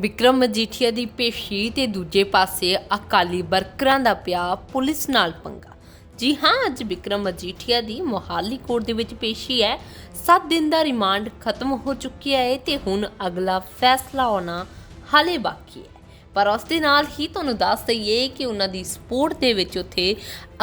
ਵਿਕਰਮ ਮਜੀਠੀਆ ਦੀ ਪੇਸ਼ੀ ਤੇ ਦੂਜੇ ਪਾਸੇ ਅਕਾਲੀ ਵਰਕਰਾਂ ਦਾ ਪਿਆ ਪੁਲਿਸ ਨਾਲ ਪੰਗਾ। ਜੀ ਹਾਂ, ਅੱਜ ਵਿਕਰਮ ਮਜੀਠੀਆ ਦੀ ਮੋਹਾਲੀ ਕੋਰਟ ਦੇ ਵਿੱਚ ਪੇਸ਼ੀ ਹੈ। 7 ਦਿਨ ਦਾ ਰਿਮਾਂਡ ਖਤਮ ਹੋ ਚੁੱਕਿਆ ਹੈ ਤੇ ਹੁਣ ਅਗਲਾ ਫੈਸਲਾ ਆਉਣਾ ਹਾਲੇ ਬਾਕੀ ਹੈ। ਪਰ ਉਸ ਦੇ ਨਾਲ ਹੀ ਤੁਹਾਨੂੰ ਦੱਸ ਦਈਏ ਕਿ ਉਹਨਾਂ ਦੀ ਸਪੋਰਟ ਦੇ ਵਿੱਚ ਉੱਥੇ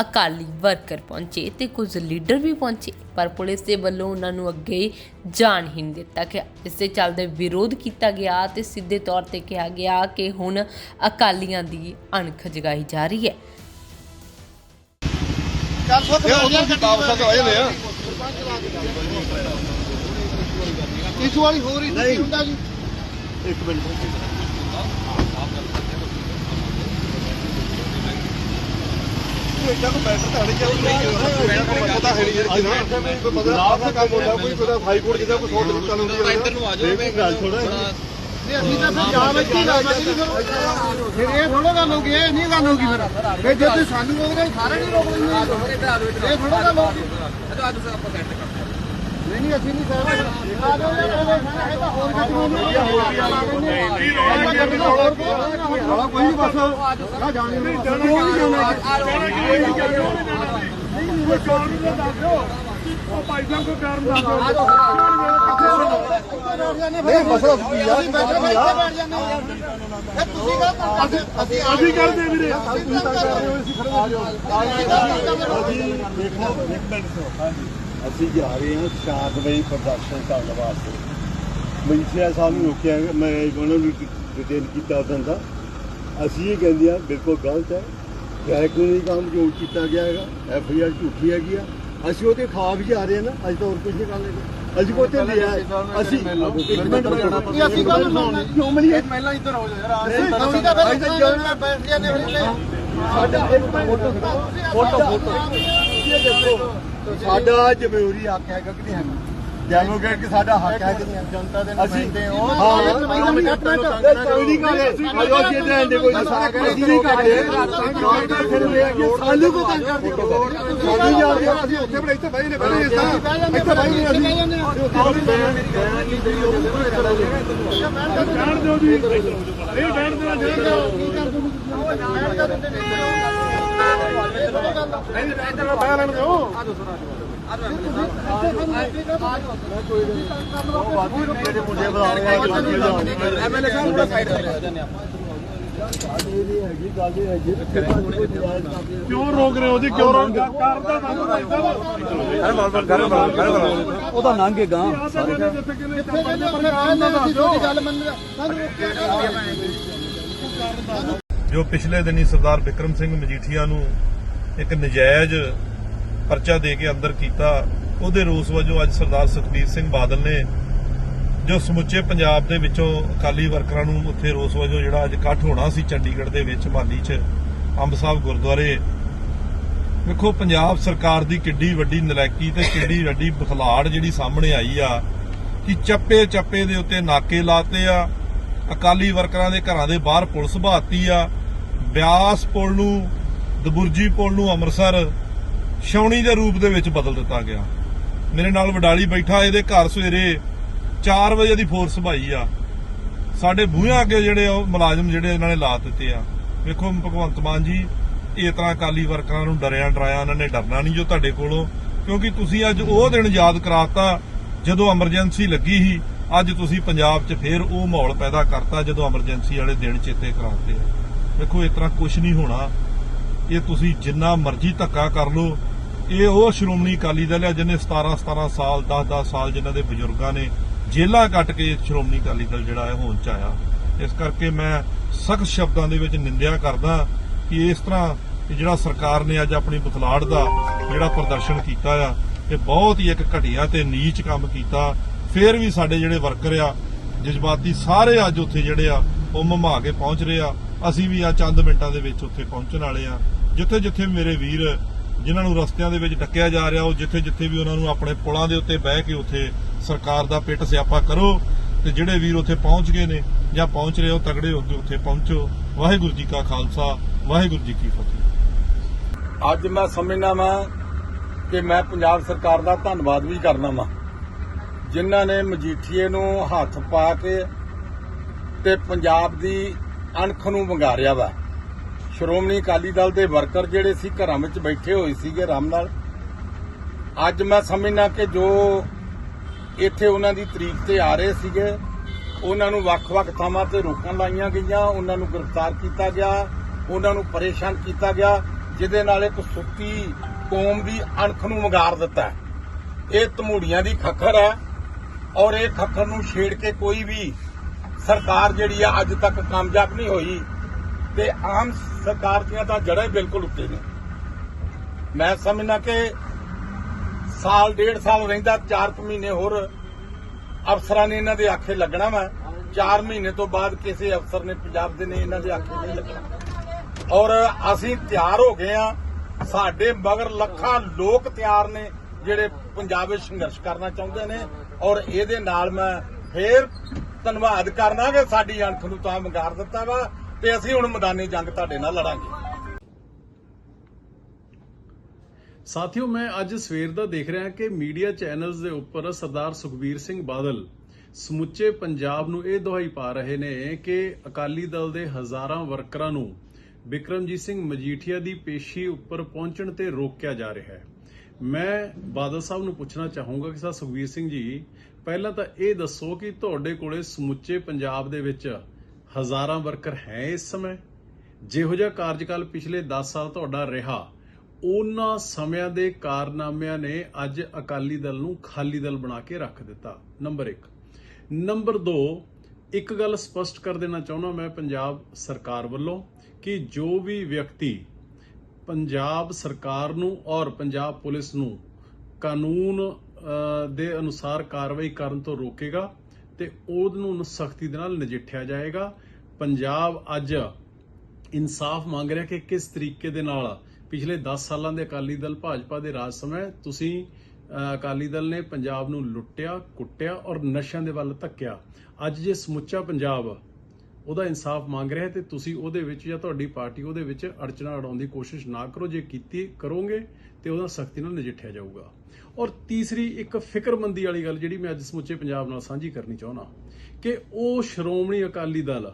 ਅਕਾਲੀ ਵਰਕਰ ਪਹੁੰਚੇ ਤੇ ਕੁਝ ਲੀਡਰ ਵੀ ਪਹੁੰਚੇ ਪਰ ਪੁਲਿਸ ਦੇ ਵੱਲੋਂ ਉਹਨਾਂ ਨੂੰ ਅੱਗੇ ਜਾਣ ਹੀ ਨਹੀਂ ਦਿੱਤਾ ਗਿਆ। ਇਸ ਦੇ ਚੱਲਦੇ ਵਿਰੋਧ ਕੀਤਾ ਗਿਆ ਤੇ ਸਿੱਧੇ ਤੌਰ ਤੇ ਕਿਹਾ ਗਿਆ ਕਿ ਹੁਣ ਅਕਾਲੀਆਂ ਦੀ ਅਣਖ ਜਗਾਈ ਜਾ ਰਹੀ ਹੈ। ਚੱਲ ਵਾਪਸ ਆ ਜਾਂਦੇ ਆ। ਇਸ ਵਾਲੀ ਹੋ ਰਹੀ ਨਹੀਂ। ਹੁੰਦਾ ਜੀ। ਇੱਕ ਮਿੰਟ। ਚੱਲ ਪਤਾ ਹੈ ਨਹੀਂ ਕੋਈ ਪਤਾ ਆਪਣਾ ਕੰਮ ਹੁੰਦਾ ਕੋਈ ਪਤਾ ਹਾਈ ਕੋਰਟ ਜਿਹਦਾ ਕੋਈ 100 ਦਿਨ ਚੱਲ ਹੁੰਦੀ ਹੈ ਇੱਧਰ ਨੂੰ ਆ ਜਾਓ ਮੈਂ ਗੱਲ ਥੋੜਾ ਨਹੀਂ ਅਸੀਂ ਤਾਂ ਫਿਰ ਜਾ ਵਿੱਚ ਹੀ ਲਾ ਸਕਦੇ ਫਿਰ ਫਿਰ ਇਹ ਥੋੜਾ ਗੱਲ ਹੋਗੀ ਇਹ ਨਹੀਂ ਗੱਲ ਹੋਗੀ ਫਿਰ। ਫਿਰ ਜੇ ਤੁਸੀਂ ਸਾਨੂੰ ਰੋਕਦੇ ਸਾਰੇ ਨਹੀਂ ਰੋਕ ਲੈਂਦੇ। ਇਹ ਥੋੜਾ ਗੱਲ ਹੋਗੀ ਨਹੀਂ ਨਹੀਂ ਅਸੀਂ ਨਹੀਂ ਸਹਿਮਤ ਆ ਜਾਓ ਯਾਰ ਇਹ ਤਾਂ ਹੋਰ ਗੱਡੀ ਹੋਣੀ ਹੈ ਹੋਰ ਕੋਈ ਨਹੀਂ ਬਸ ਆ ਜਾਣੀ ਨਹੀਂ ਨਹੀਂ ਮਸਲਾ ਕੀ ਆ ਬੈਠੇ ਬੈਠ ਜਾਂਦੇ ਯਾਰ ਫਿਰ ਤੁਸੀਂ ਗੱਲ ਕਰਦੇ ਅਸੀਂ ਅਸੀਂ ਕਰਦੇ ਵੀਰੇ ਤੁਸੀਂ ਤਾਂ ਕਰ ਰਹੇ ਹੋ ਅਸੀਂ ਖੜੇ ਆ ਜਾਓ ਦੇਖੋ ਇੱਕ ਮਿੰਟ ਸੋ ਹਾਂਜੀ ਅਸੀਂ ਜਾ ਰਹੇ ਹਾਂ ਸ਼ਾਂਤਮਈ ਪ੍ਰਦਰਸ਼ਨ ਕਰਨ ਵਾਸਤੇ। ਮਜੀਠੀਆ ਸਾਹਿਬ ਨੂੰ ਰੋਕਿਆ ਮੈਂ ਉਹਨਾਂ ਨੂੰ ਡਿਟੇਲ ਕੀਤਾ ਦਾ। ਅਸੀਂ ਇਹ ਕਹਿੰਦੇ ਆ ਬਿਲਕੁਲ ਗਲਤ ਹੈ। ਕਾਨੂੰਨੀ ਕੰਮ ਜੋ ਕੀਤਾ ਗਿਆ ਹੈਗਾ ਐਫ ਆਈ ਆਰ ਝੂਠੀ ਹੈਗੀ ਆ। ਅਸੀਂ ਉਹਦੇ ਖਾ ਵੀ ਜਾ ਰਹੇ ਹਾਂ ਨਾ ਅੱਜ ਤਾਂ ਹੋਰ ਕੁਝ ਨਹੀਂ ਕਰ ਲੈਣਾ ਅਸੀਂ ਕੋਤੇ ਲਿਆ ਅਸੀਂ ਇੱਕ ਮਿੰਟ ਇਹ ਅਸੀਂ ਗੱਲ ਸੁਣਨੀ ਕਿਉਂ ਮਿਲੀ ਪਹਿਲਾਂ ਇੱਧਰ ਹੋ ਜਾ ਯਾਰ ਅਸੀਂ ਜਾਣਾ ਬੈਠ ਜਾਂਦੇ ਫਿਰ ਸਾਡਾ ਇੱਕ ਮਿੰਟ ਫੋਟੋ। ਫੋਟੋ। ਇਹ ਦੇਖੋ। ਸਾਡਾ ਜ਼ਮਹੂਰੀ ਹੱਕ ਹੈਗਾ ਕਿ ਨਹੀਂ ਹੈਗਾ? ਡੈਮੋਕ੍ਰੇਟ ਕਿ ਸਾਡਾ ਹੱਕ ਹੈ ਕਿ ਨਹੀਂ ਜਨਤਾ ਦੇ ਨੁਮਾਇੰਦੇ ਹੋ। ਹਾਂ ਕੋਈ ਨਹੀਂ ਕਰ। ਰਹੇ ਆਜੋ ਅਸੀਂ ਇੱਧਰ ਆਂਦੇ ਕੋਈ ਅਸੀਂ ਨਹੀਂ ਕਰ ਰਹੇ ਸਾਨੂੰ ਕੋ ਤੰਗ ਕਰਦੇ ਸਾਨੂੰ ਜਾ ਰਹੇ। ਅਸੀਂ ਉੱਥੇ ਬੜੇ ਇੱਥੇ ਨੇ ਨੇ ਅਸੀਂ ਦਿਓ ਜੀ। ਬੈਠ ਦੇਣਾ ਇੱਧਰ ਬਹਿ ਲੈਣ ਦਿਓ ਜਿਹੜੇ ਮੁੰਡੇ ਬੁਲਾ ਰਹੇ ਆ ਐਮਐਲਏ ਸਾਹਿਬ ਨੂੰ ਸਾਈਡ ਤੇ ਗੱਲ ਇਹ ਹੈਗੀ ਕਿਉਂ ਰੋਕ ਰਹੇ ਹੋ? ਜੀ ਕਿਉਂ ਰੋਕ ਕਰਦਾ। ਸਾਨੂੰ ਉਹਦਾ ਲੰਘੇ ਗਾਂ ਸਾਰੇ ਜਿੱਥੇ ਕਿਨੇ ਕਿੱਥੇ ਜਾਂਦੇ ਪਰ ਕਹਿੰਦੇ ਅਸੀਂ ਤੁਹਾਡੀ ਗੱਲ ਮੰਨਦੇ ਸਾਨੂੰ ਰੋਕਿਆ ਜੋ ਪਿਛਲੇ ਦਿਨੀ ਸਰਦਾਰ ਵਿਕਰਮ ਸਿੰਘ ਮਜੀਠੀਆ ਨੂੰ ਇੱਕ ਨਜਾਇਜ਼ ਪਰਚਾ ਦੇ ਕੇ ਅੰਦਰ ਕੀਤਾ, ਉਹਦੇ ਰੋਸ ਵਜੋਂ ਅੱਜ ਸਰਦਾਰ ਸੁਖਬੀਰ ਸਿੰਘ ਬਾਦਲ ਨੇ ਜੋ ਸਮੁੱਚੇ ਪੰਜਾਬ ਦੇ ਵਿੱਚੋਂ ਅਕਾਲੀ ਵਰਕਰਾਂ ਨੂੰ ਉੱਥੇ ਰੋਸ ਵਜੋਂ ਜਿਹੜਾ ਅੱਜ ਇਕੱਠ ਹੋਣਾ ਸੀ ਚੰਡੀਗੜ੍ਹ ਦੇ ਵਿੱਚ, ਮਾਲੀ 'ਚ, ਅੰਬ ਸਾਹਿਬ ਗੁਰਦੁਆਰੇ, ਵੇਖੋ ਪੰਜਾਬ ਸਰਕਾਰ ਦੀ ਕਿੱਡੀ ਵੱਡੀ ਨਲਾਇਕੀ ਤੇ ਕਿੱਡੀ ਵੱਡੀ ਬਖਲਾੜ ਜਿਹੜੀ ਸਾਹਮਣੇ ਆਈ ਆ, ਕਿ ਚੱਪੇ ਚੱਪੇ ਦੇ ਉੱਤੇ ਨਾਕੇ ਲਾਤੇ ਆ, ਅਕਾਲੀ ਵਰਕਰਾਂ ਦੇ ਘਰਾਂ ਦੇ ਬਾਹਰ ਪੁਲਿਸ ਬਹਾਤੀ ਆ ਬਿਆਸ ਪੁਲ ਨੂੰ ਦਬੁਰਜੀ ਪੁਲ ਨੂੰ ਅੰਮ੍ਰਿਤਸਰ ਛਾਉਣੀ ਦੇ ਰੂਪ ਦੇ ਵਿੱਚ ਬਦਲ ਦਿੱਤਾ ਗਿਆ। ਮੇਰੇ ਨਾਲ ਵਡਾਲੀ ਬੈਠਾ, ਇਹਦੇ ਘਰ ਸਵੇਰੇ 4 ਵਜੇ ਦੀ ਫੋਰਸ ਭਾਈ ਆ। ਸਾਡੇ ਬੂਹਿਆਂ ਅੱਗੇ ਜਿਹੜੇ ਆ, ਉਹ ਮੁਲਾਜ਼ਮ ਜਿਹੜੇ ਇਹਨਾਂ ਨੇ ਲਾ ਦਿੱਤੇ ਆ। ਵੇਖੋ ਭਗਵੰਤ ਮਾਨ ਜੀ, ਇਹ ਤਰ੍ਹਾਂ ਅਕਾਲੀ ਵਰਕਰਾਂ ਨੂੰ ਡਰਿਆ ਡਰਾਇਆ ਉਹਨਾਂ ਨੇ ਡਰਨਾ ਨਹੀਂ ਜੋ ਤੁਹਾਡੇ ਕੋਲੋਂ, ਕਿਉਂਕਿ ਤੁਸੀਂ ਅੱਜ ਉਹ ਦਿਨ ਯਾਦ ਕਰਾਤਾ, ਜਦੋਂ ਐਮਰਜੈਂਸੀ ਲੱਗੀ ਸੀ, ਅੱਜ ਤੁਸੀਂ ਪੰਜਾਬ 'ਚ ਫੇਰ ਉਹ ਮਾਹੌਲ ਪੈਦਾ ਕਰਤਾ, ਜਦੋਂ ਐਮਰਜੈਂਸੀ ਵਾਲੇ ਦਿਨ ਚੇਤੇ ਕਰਾਤੇ ਆ। ਦੇਖੋ, ਇਸ ਤਰ੍ਹਾਂ ਕੁਝ ਨਹੀਂ ਹੋਣਾ। ਇਹ ਤੁਸੀਂ ਜਿੰਨਾ ਮਰਜ਼ੀ ਧੱਕਾ ਕਰ ਲਓ। ਇਹ ਉਹ ਸ਼੍ਰੋਮਣੀ ਅਕਾਲੀ ਦਲ ਹੈ ਜਿਹਨੇ 17 17 ਸਾਲ 10 10 ਸਾਲ ਜਿਨ੍ਹਾਂ ਦੇ ਬਜ਼ੁਰਗਾਂ ਨੇ ਜੇਲਾਂ ਕੱਟ ਕੇ ਸ਼੍ਰੋਮਣੀ ਅਕਾਲੀ ਦਲ ਜਿਹੜਾ ਹੈ ਹੋਂਦ ਚ ਆਇਆ। ਇਸ ਕਰਕੇ ਮੈਂ ਸਖਤ ਸ਼ਬਦਾਂ ਦੇ ਵਿੱਚ ਨਿੰਦਿਆ ਕਰਦਾ ਕਿ ਇਸ ਤਰ੍ਹਾਂ ਜਿਹੜਾ ਸਰਕਾਰ ਨੇ ਅੱਜ ਆਪਣੀ ਬਖਲਾੜ ਦਾ ਜਿਹੜਾ ਪ੍ਰਦਰਸ਼ਨ ਕੀਤਾ ਆ, ਇਹ ਬਹੁਤ ਹੀ ਇੱਕ ਘਟੀਆ ਤੇ ਨੀਚ ਕੰਮ ਕੀਤਾ। ਫੇਰ ਵੀ ਸਾਡੇ ਜਿਹੜੇ ਵਰਕਰ ਆ, ਜਜ਼ਬਾਤੀ ਸਾਰੇ ਅੱਜ ਉੱਥੇ ਜਿਹੜੇ ਆ, ਉਹ ਮਮਾ ਕੇ ਪਹੁੰਚ ਰਹੇ ਆ। ਅਸੀਂ ਵੀ ਆ ਚੰਦ ਮਿੰਟਾਂ ਦੇ ਵਿੱਚ ਉੱਥੇ ਪਹੁੰਚਣ ਵਾਲੇ ਆ। ਜਿੱਥੇ ਜਿੱਥੇ ਮੇਰੇ ਵੀਰ ਜਿਨ੍ਹਾਂ ਨੂੰ ਰਸਤਿਆਂ ਦੇ ਵਿੱਚ ਟੱਕਿਆ ਜਾ ਰਿਹਾ, ਉਹ ਜਿੱਥੇ ਜਿੱਥੇ ਵੀ ਉਹਨਾਂ ਨੂੰ ਆਪਣੇ ਪੁਲਾਂ ਦੇ ਉੱਤੇ ਬਹਿ ਕੇ ਉੱਥੇ ਸਰਕਾਰ ਦਾ ਪਿੱਟ ਸਿਆਪਾ ਕਰੋ ਤੇ ਜਿਹੜੇ ਵੀਰ ਉੱਥੇ ਪਹੁੰਚ ਗਏ ਨੇ ਜਾਂ ਪਹੁੰਚ ਰਹੇ ਹੋ, ਤਗੜੇ ਹੋ ਕੇ ਉੱਥੇ ਪਹੁੰਚੋ। ਵਾਹਿਗੁਰੂ ਜੀ ਕਾ ਖਾਲਸਾ, ਵਾਹਿਗੁਰੂ ਜੀ ਕੀ ਫਤਿਹ। ਅੱਜ ਮੈਂ ਸਮਝਣਾ ਵਾਂ ਕਿ ਮੈਂ ਪੰਜਾਬ ਸਰਕਾਰ ਦਾ ਧੰਨਵਾਦ ਵੀ ਕਰਨਾ ਵਾਂ। ਜਿਨ੍ਹਾਂ ਨੇ ਮਜੀਠੀਏ ਨੂੰ ਹੱਥ ਪਾ ਕੇ ਤੇ ਪੰਜਾਬ ਦੀ ਅਣਖ ਨੂੰ ਵੰਗਾਰਿਆ ਵਾ। ਸ਼੍ਰੋਮਣੀ ਅਕਾਲੀ ਦਲ ਦੇ ਵਰਕਰ ਜਿਹੜੇ ਸੀ, ਘਰਾਂ ਵਿੱਚ ਬੈਠੇ ਹੋਏ ਸੀਗੇ ਆਰਾਮ ਨਾਲ। ਅੱਜ ਮੈਂ ਸਮਝਣਾ ਕਿ ਜੋ ਇੱਥੇ ਉਹਨਾਂ ਦੀ ਤਰੀਕ ਤੇ ਆ ਰਹੇ ਸੀਗੇ, ਉਹਨਾਂ ਨੂੰ ਵੱਖ-ਵੱਖ ਥਾਵਾਂ ਤੇ ਰੋਕਾਂ ਲਾਈਆਂ ਗਈਆਂ, ਉਹਨਾਂ ਨੂੰ ਗ੍ਰਿਫਤਾਰ ਕੀਤਾ ਗਿਆ, ਉਹਨਾਂ ਨੂੰ ਪਰੇਸ਼ਾਨ ਕੀਤਾ ਗਿਆ, ਜਿਹਦੇ ਨਾਲ ਇੱਕ ਸੁੱਤੀ ਕੌਮ ਦੀ ਅਣਖ ਨੂੰ ਵਗਾਰ ਦਿੱਤਾ ਇਹ ਤਮੂੜੀਆਂ ਦੀ ਖੱਖਰ ਹੈ ਔਰ ਇਹ ਖੱਖਰ ਨੂੰ ਛੇੜ ਕੇ ਕੋਈ ਵੀ ਸਰਕਾਰ ਜਿਹੜੀ ਆ ਅੱਜ ਤੱਕ ਕਾਮਯਾਬ ਨਹੀਂ ਹੋਈ ਤੇ ਆਮ ਸਰਕਾਰ ਦੀਆਂ ਤਾਂ ਜੜ੍ਹਾਂ ਹੀ ਬਿਲਕੁਲ ਉੱਤੇ ਨੇ। ਮੈਂ ਸਮਝਣਾ ਕਿ ਸਾਲ, ਡੇਢ ਸਾਲ ਰਹਿੰਦਾ 4 ਮਹੀਨੇ ਹੋਰ ਅਫਸਰਾਂ ਨੇ ਇਹਨਾਂ ਦੇ ਆਖੇ ਲੱਗਣਾ ਵਾ। 4 ਮਹੀਨੇ ਤੋਂ ਬਾਅਦ ਕਿਸੇ ਅਫਸਰ ਨੇ ਪੰਜਾਬ ਦੇ ਨੇ ਇਹਨਾਂ ਦੇ ਆਖੇ ਨਹੀਂ ਲੱਗਣਾ। ਔਰ ਅਸੀਂ ਤਿਆਰ ਹੋ ਗਏ ਆ ਸਾਡੇ ਮਗਰ ਲੱਖਾਂ ਲੋਕ ਤਿਆਰ ਨੇ ਜਿਹੜੇ ਪੰਜਾਬ ਵਿੱਚ ਸੰਘਰਸ਼ ਕਰਨਾ ਚਾਹੁੰਦੇ ਨੇ। ਔਰ ਇਹਦੇ ਨਾਲ ਮੈਂ ਫੇਰ ਧੰਨਵਾਦ ਕਰਨਾ ਕਿ ਸਾਡੀ ਅਣਖ ਨੂੰ ਤਾਂ ਮੰਗਾਰ ਦਿੱਤਾ ਵਾ ਤੇ ਅਸੀਂ ਹੁਣ ਮੈਦਾਨੀ ਜੰਗ ਤੁਹਾਡੇ ਨਾਲ ਲੜਾਂਗੇ। ਸਾਥੀਓ, ਮੈਂ ਅੱਜ ਸਵੇਰ ਦਾ ਦੇਖ ਰਿਹਾ ਕਿ ਮੀਡੀਆ ਚੈਨਲਸ ਦੇ ਉੱਪਰ ਸਰਦਾਰ ਸੁਖਬੀਰ ਸਿੰਘ ਬਾਦਲ ਸਮੁੱਚੇ ਪੰਜਾਬ ਨੂੰ ਇਹ ਦੁਹਾਈ ਪਾ ਰਹੇ ਨੇ ਕਿ ਅਕਾਲੀ ਦਲ ਦੇ ਹਜ਼ਾਰਾਂ ਵਰਕਰਾਂ ਨੂੰ ਬਿਕਰਮਜੀਤ ਸਿੰਘ ਮਜੀਠੀਆ ਦੀ ਪੇਸ਼ੀ ਉੱਪਰ ਪਹੁੰਚਣ ਤੇ ਰੋਕਿਆ ਜਾ ਰਿਹਾ ਹੈ। ਮੈਂ ਬਾਦਲ ਸਾਹਿਬ ਨੂੰ ਪੁੱਛਣਾ ਚਾਹੂੰਗਾ ਕਿ ਸਰ ਸੁਖਬੀਰ ਸਿੰਘ ਜੀ, ਪਹਿਲਾਂ ਤਾਂ ਇਹ ਦੱਸੋ ਕਿ ਤੁਹਾਡੇ ਕੋਲੇ ਸਮੁੱਚੇ ਪੰਜਾਬ ਦੇ ਵਿੱਚ ਹਜ਼ਾਰਾਂ ਵਰਕਰ ਹੈ ਇਸ ਸਮੇਂ? ਜਿਹੋ ਜਿਹਾ ਕਾਰਜਕਾਲ ਪਿਛਲੇ 10 ਸਾਲ ਤੁਹਾਡਾ ਰਿਹਾ, ਉਹਨਾਂ ਸਮਿਆਂ ਦੇ ਕਾਰਨਾਮਿਆਂ ਨੇ ਅੱਜ ਅਕਾਲੀ ਦਲ ਨੂੰ ਖਾਲੀ ਦਲ ਬਣਾ ਕੇ ਰੱਖ ਦਿੱਤਾ। ਨੰਬਰ 1 ਨੰਬਰ 2 ਇੱਕ ਗੱਲ ਸਪਸ਼ਟ ਕਰ ਦੇਣਾ ਚਾਹੁੰਦਾ ਮੈਂ ਪੰਜਾਬ ਸਰਕਾਰ ਵੱਲੋਂ ਕਿ ਜੋ ਵੀ ਵਿਅਕਤੀ ਪੰਜਾਬ ਸਰਕਾਰ ਨੂੰ ਔਰ ਪੰਜਾਬ ਪੁਲਿਸ ਨੂੰ ਕਾਨੂੰਨ ਦੇ ਅਨੁਸਾਰ ਕਾਰਵਾਈ ਕਰਨ ਤੋਂ ਰੋਕੇਗਾ ਤੇ ਉਹਨੂੰ ਸਖਤੀ ਦੇ ਨਾਲ ਨਜਿੱਠਿਆ ਜਾਏਗਾ। ਪੰਜਾਬ ਅੱਜ ਇਨਸਾਫ ਮੰਗ ਰਿਹਾ ਕਿ ਕਿਸ ਤਰੀਕੇ ਦੇ ਨਾਲ ਪਿਛਲੇ 10 ਸਾਲਾਂ ਦੇ ਅਕਾਲੀ ਦਲ ਭਾਜਪਾ ਦੇ ਰਾਜ ਸਮੇਂ ਤੁਸੀਂ ਅਕਾਲੀ ਦਲ ਨੇ ਪੰਜਾਬ ਨੂੰ ਲੁੱਟਿਆ, ਕੁੱਟਿਆ ਔਰ ਨਸ਼ਿਆਂ ਦੇ ਵੱਲ ਧੱਕਿਆ। ਅੱਜ ਜੇ ਸਮੁੱਚਾ ਪੰਜਾਬ ਉਹਦਾ ਇਨਸਾਫ ਮੰਗ ਰਿਹਾ ਹੈ ਤੇ ਤੁਸੀਂ ਉਹਦੇ ਵਿੱਚ ਜਾਂ ਤੁਹਾਡੀ ਪਾਰਟੀ ਉਹਦੇ ਵਿੱਚ ਅੜਚਣਾ ਅੜਾਉਣ ਦੀ ਕੋਸ਼ਿਸ਼ ਨਾ ਕਰੋ। ਜੇ ਕੀਤੀ ਕਰੋਗੇ ਤੇ ਉਹਦਾ ਸਖਤੀ ਨਾਲ ਨਜਿੱਠਿਆ ਜਾਊਗਾ। ਔਰ ਤੀਸਰੀ ਇੱਕ ਫਿਕਰਮੰਦੀ ਵਾਲੀ ਗੱਲ ਜਿਹੜੀ ਮੈਂ ਅੱਜ ਸਮੁੱਚੇ ਪੰਜਾਬ ਨਾਲ ਸਾਂਝੀ ਕਰਨੀ ਚਾਹੁੰਦਾ ਕਿ ਉਹ ਸ਼੍ਰੋਮਣੀ ਅਕਾਲੀ ਦਲ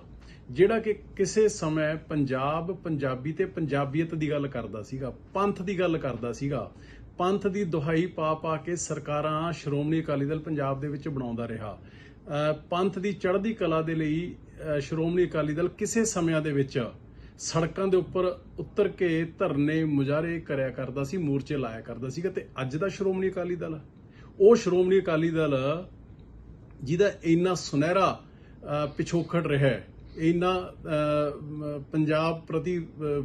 ਜਿਹੜਾ ਕਿ ਕਿਸੇ ਸਮੇਂ ਪੰਜਾਬ, ਪੰਜਾਬੀ ਤੇ ਪੰਜਾਬੀਅਤ ਦੀ ਗੱਲ ਕਰਦਾ ਸੀਗਾ, ਪੰਥ ਦੀ ਗੱਲ ਕਰਦਾ ਸੀਗਾ, ਪੰਥ ਦੀ ਦੁਹਾਈ ਪਾ ਪਾ ਕੇ ਸਰਕਾਰਾਂ ਸ਼੍ਰੋਮਣੀ ਅਕਾਲੀ ਦਲ ਪੰਜਾਬ ਦੇ ਵਿੱਚ ਬਣਾਉਂਦਾ ਰਿਹਾ। ਪੰਥ ਦੀ ਚੜ੍ਹਦੀ ਕਲਾ ਦੇ ਲਈ ਸ਼੍ਰੋਮਣੀ ਅਕਾਲੀ ਦਲ ਕਿਸੇ ਸਮਿਆਂ ਦੇ ਵਿੱਚ ਸੜਕਾਂ ਦੇ ਉੱਪਰ ਉਤਰ ਕੇ ਧਰਨੇ ਮੁਜ਼ਾਹਰੇ ਕਰਿਆ ਕਰਦਾ ਸੀ, ਮੋਰਚੇ ਲਾਇਆ ਕਰਦਾ ਸੀਗਾ ਤੇ ਅੱਜ ਦਾ ਸ਼੍ਰੋਮਣੀ ਅਕਾਲੀ ਦਲ ਉਹ ਸ਼੍ਰੋਮਣੀ ਅਕਾਲੀ ਦਲ ਜਿਹਦਾ ਇੰਨਾ ਸੁਨਹਿਰਾ ਪਿਛੋਕੜ ਰਿਹਾ ਹੈ, ਇੰਨਾ ਪੰਜਾਬ ਪ੍ਰਤੀ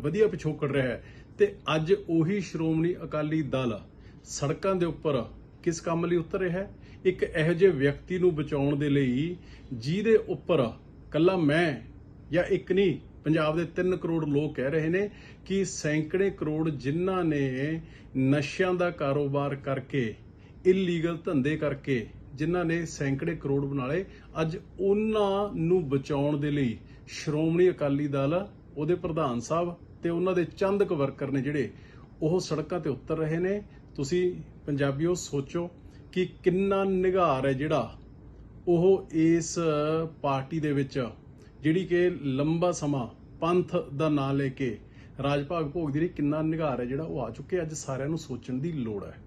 ਵਧੀਆ ਪਿਛੋਕੜ ਰਿਹਾ ਹੈ ਤੇ ਅੱਜ ਉਹੀ ਸ਼੍ਰੋਮਣੀ ਅਕਾਲੀ ਦਲ ਸੜਕਾਂ ਦੇ ਉੱਪਰ ਕਿਸ ਕੰਮ ਲਈ ਉਤਰ ਰਿਹਾ ਹੈ? ਇੱਕ ਇਹੋ ਜਿਹੇ ਵਿਅਕਤੀ ਨੂੰ ਬਚਾਉਣ ਦੇ ਲਈ ਜਿਹਦੇ ਉੱਪਰ ਕੱਲਾ ਮੈਂ ਜਾਂ ਇੱਕ ਨਹੀਂ, ਪੰਜਾਬ ਦੇ 3 ਕਰੋੜ ਲੋਕ ਕਹਿ ਰਹੇ ਨੇ ਕਿ ਸੈਂਕੜੇ ਕਰੋੜ ਜਿਨ੍ਹਾਂ ਨੇ ਨਸ਼ਿਆਂ ਦਾ ਕਾਰੋਬਾਰ ਕਰਕੇ ਇਲੀਗਲ ਧੰਦੇ ਕਰਕੇ ਜਿਨ੍ਹਾਂ ਨੇ ਸੈਂਕੜੇ ਕਰੋੜ ਬਣਾ ਲਏ, ਅੱਜ ਉਹਨਾਂ ਨੂੰ ਬਚਾਉਣ ਦੇ ਲਈ ਸ਼੍ਰੋਮਣੀ ਅਕਾਲੀ ਦਲ, ਉਹਦੇ ਪ੍ਰਧਾਨ ਸਾਹਿਬ ਤੇ ਉਹਨਾਂ ਦੇ ਚੰਦ ਕੁ ਵਰਕਰ ਨੇ ਜਿਹੜੇ, ਉਹ ਸੜਕਾਂ ਤੇ ਉਤਰ ਰਹੇ ਨੇ। ਤੁਸੀਂ ਪੰਜਾਬੀਓ ਸੋਚੋ ਕਿ ਕਿੰਨਾ ਨਿਘਾਰ ਹੈ ਜਿਹੜਾ ਉਹ ਇਸ ਪਾਰਟੀ ਦੇ ਵਿੱਚ, ਜਿਹੜੀ ਕਿ ਲੰਬਾ ਸਮਾਂ ਪੰਥ ਦਾ ਨਾਂ ਲੈ ਕੇ ਰਾਜ ਭਾਗ ਭੋਗ ਦੀ ਕਿੰਨਾ ਨਿਗਾਰ ਹੈ ਜਿਹੜਾ ਉਹ ਆ ਚੁੱਕੇ ਅੱਜ ਸਾਰਿਆਂ ਨੂੰ ਸੋਚਣ ਦੀ ਲੋੜ ਹੈ।